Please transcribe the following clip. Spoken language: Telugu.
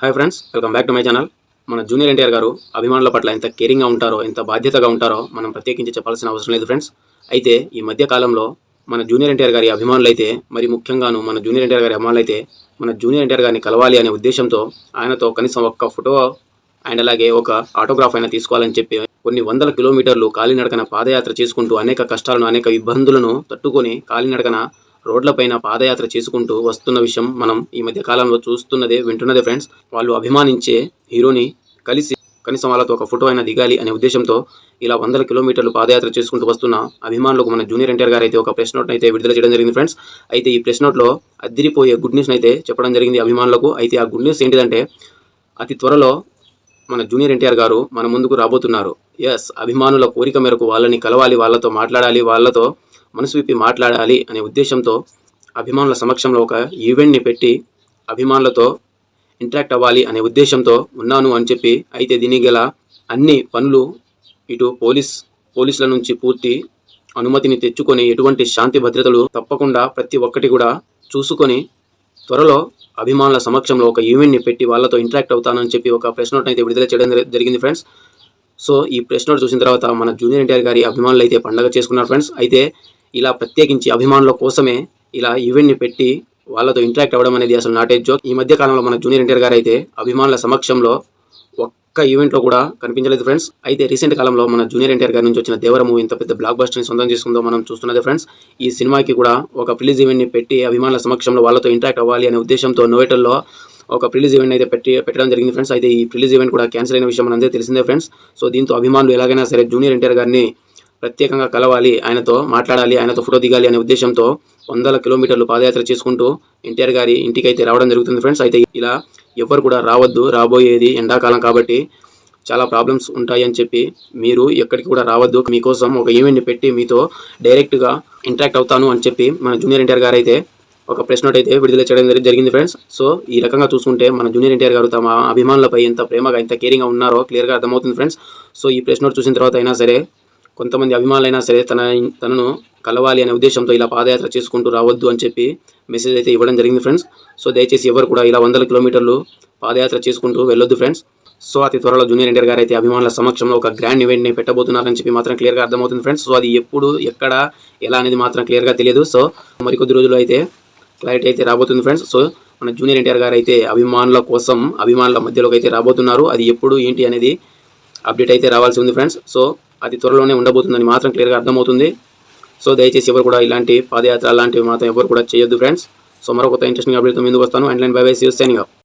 Hi friends welcome back to my channel మన జూనియర్ ఎన్టీఆర్ గారు అభిమానుల పట్ల ఎంత కేరింగ్గా ఉంటారో ఎంత బాధ్యతగా ఉంటారో మనం ప్రత్యేకించి చెప్పాల్సిన అవసరం లేదు ఫ్రెండ్స్ అయితే ఈ మధ్య కాలంలో మన జూనియర్ ఎన్టీఆర్ గారి అభిమానులైతే మరి ముఖ్యంగాను మన జూనియర్ ఎన్టీఆర్ గారి అభిమానులు అయితే మన జూనియర్ ఎన్టీఆర్ గారిని కలవాలి అనే ఉద్దేశంతో ఆయనతో కనీసం ఒక్క ఫోటో అండ్ అలాగే ఒక ఆటోగ్రాఫ్ అయినా తీసుకోవాలని చెప్పి కొన్ని వందల కిలోమీటర్లు కాలినడకన పాదయాత్ర చేసుకుంటూ అనేక కష్టాలను అనేక ఇబ్బందులను తట్టుకొని కాలినడకన రోడ్లపైన పాదయాత్ర చేసుకుంటూ వస్తున్న విషయం మనం ఈ మధ్య కాలంలో చూస్తున్నదే వింటున్నదే ఫ్రెండ్స్ వాళ్ళు అభిమానించే హీరోని కలిసి కనీసం వాళ్ళతో ఒక ఫోటో అయినా దిగాలి అనే ఉద్దేశంతో ఇలా వందల కిలోమీటర్లు పాదయాత్ర చేసుకుంటూ వస్తున్న అభిమానులకు మన జూనియర్ ఎన్టీఆర్ గారు అయితే ఒక ప్రెస్ నోట్ అయితే విడుదల చేయడం జరిగింది ఫ్రెండ్స్ అయితే ఈ ప్రెస్ నోట్లో అదిరిపోయే గుడ్ న్యూస్ అయితే చెప్పడం జరిగింది అభిమానులకు. అయితే ఆ గుడ్ న్యూస్ ఏంటిదంటే అతి త్వరలో మన జూనియర్ ఎన్టీఆర్ గారు మన ముందుకు రాబోతున్నారు. ఎస్ అభిమానుల కోరిక మేరకు వాళ్ళని కలవాలి వాళ్ళతో మాట్లాడాలి వాళ్ళతో మనసు విప్పి మాట్లాడాలి అనే ఉద్దేశంతో అభిమానుల సమక్షంలో ఒక ఈవెంట్ని పెట్టి అభిమానులతో ఇంటరాక్ట్ అవ్వాలి అనే ఉద్దేశంతో ఉన్నాను అని చెప్పి అయితే దీనికి గల అన్ని పనులు ఇటు పోలీస్ పోలీసుల నుంచి పూర్తి అనుమతిని తెచ్చుకొని ఎటువంటి శాంతి భద్రతలు తప్పకుండా ప్రతి ఒక్కటి కూడా చూసుకొని త్వరలో అభిమానుల సమక్షంలో ఒక ఈవెంట్ని పెట్టి వాళ్ళతో ఇంటరాక్ట్ అవుతానని చెప్పి ఒక ప్రెస్ నోట్ అయితే విడుదల చేయడం జరిగింది ఫ్రెండ్స్. సో ఈ ప్రెస్ నోట్ చూసిన తర్వాత మన జూనియర్ ఎన్టీఆర్ గారి అభిమానులు అయితే పండగ చేసుకున్నారు ఫ్రెండ్స్. అయితే ఇలా ప్రత్యేకించి అభిమానుల కోసమే ఇలా ఈవెంట్ని పెట్టి వాళ్ళతో ఇంటరాక్ట్ అవ్వడం అనేది అసలు నాటే జోక్ ఈ మధ్య కాలంలో మన జూనియర్ ఎన్టీఆర్ గారు అయితే అభిమానుల సమక్షంలో ఒక్క ఈవెంట్లో కూడా కనిపించలేదు ఫ్రెండ్స్ అయితే రీసెంట్ కాలంలో మన జూనియర్ ఎన్టీఆర్ గారి నుంచి వచ్చిన దేవర మూవీ ఇంత పెద్ద బ్లాక్ బస్టర్ని సొంతం చేసుకుందో మనం చూస్తున్నది ఫ్రెండ్స్ ఈ సినిమాకి కూడా ఒక ప్రిలీజ్ ఈవెంట్ని పెట్టి అభిమానుల సమక్షంలో వాళ్ళతో ఇంటరాక్ట్ అవ్వాలి అనే ఉద్దేశంతో నోవేటల్లో ఒక ప్రిలీజ్ ఈవెంట్ అయితే పెట్టి పెట్టడం జరిగింది ఫ్రెండ్స్ అయితే ఈ ప్రిలీజ్ ఈవెంట్ కూడా క్యాన్సిల్ అయిన విషయం మనందరికీ తెలిసిందే ఫ్రెండ్స్ సో దీంతో అభిమానులు ఎలాగైనా సరే జూనియర్ ఎన్టీఆర్ గారిని ప్రత్యేకంగా కలవాలి ఆయనతో మాట్లాడాలి ఆయనతో ఫోటో దిగాలి అనే ఉద్దేశంతో వందల కిలోమీటర్లు పాదయాత్ర చేసుకుంటూ ఎన్టీఆర్ గారి ఇంటికి అయితే రావడం జరుగుతుంది ఫ్రెండ్స్. అయితే ఇలా ఎవరు కూడా రావద్దు రాబోయేది ఎండాకాలం కాబట్టి చాలా ప్రాబ్లమ్స్ ఉంటాయి అని చెప్పి మీరు ఎక్కడికి కూడా రావద్దు. మీకోసం ఒక ఈవెంట్ని పెట్టి మీతో డైరెక్ట్గా ఇంటరాక్ట్ అవుతాను అని చెప్పి మన జూనియర్ ఎన్టీఆర్ గారు అయితే ఒక ప్రెస్ నోట్ అయితే విడుదల చేయడం జరిగింది ఫ్రెండ్స్. సో ఈ రకంగా చూసుకుంటే మన జూనియర్ ఎన్టీఆర్ గారు తమ అభిమానులపై ఎంత ప్రేమగా ఎంత కేరింగ్గా ఉన్నారో క్లియర్గా అర్థమవుతుంది ఫ్రెండ్స్. సో ఈ ప్రెస్ నోట్ చూసిన తర్వాత అయినా సరే కొంతమంది అభిమానులైనా సరే తన తనను కలవాలి అనే ఉద్దేశంతో ఇలా పాదయాత్ర చేసుకుంటూ రావద్దు అని చెప్పి మెసేజ్ అయితే ఇవ్వడం జరిగింది ఫ్రెండ్స్ సో దయచేసి ఎవరు కూడా ఇలా వందల కిలోమీటర్లు పాదయాత్ర చేసుకుంటూ వెళ్ళొద్దు ఫ్రెండ్స్ సో అతి త్వరలో జూనియర్ ఎన్టీఆర్ గారు అయితే అభిమానుల సమక్షంలో ఒక గ్రాండ్ ఈవెంట్ని పెట్టబోతున్నారని చెప్పి మాత్రం క్లియర్గా అర్థమవుతుంది ఫ్రెండ్స్ సో అది ఎప్పుడు ఎక్కడ ఎలా అనేది మాత్రం క్లియర్గా తెలియదు. సో మరికొద్ది రోజులు అయితే క్లారిటీ అయితే రాబోతుంది ఫ్రెండ్స్ సో మన జూనియర్ ఎన్టీఆర్ గారు అయితే అభిమానుల కోసం అభిమానుల మధ్యలోకి అయితే రాబోతున్నారు. అది ఎప్పుడు ఏంటి అనేది అప్డేట్ అయితే రావాల్సి ఉంది ఫ్రెండ్స్ సో అది త్వరలోనే ఉండబోతుందని మాత్రం క్లియర్గా అర్థమవుతుంది. సో దయచేసి ఎవరు కూడా ఇలాంటి పాదయాత్ర అలాంటివి మాత్రం ఎవరు కూడా చేయొద్దు ఫ్రెండ్స్ సో మరొక ఇంట్రెస్టింగ్ అప్డేట్తో ముందుకు వస్తాను. And line bye bye see signing up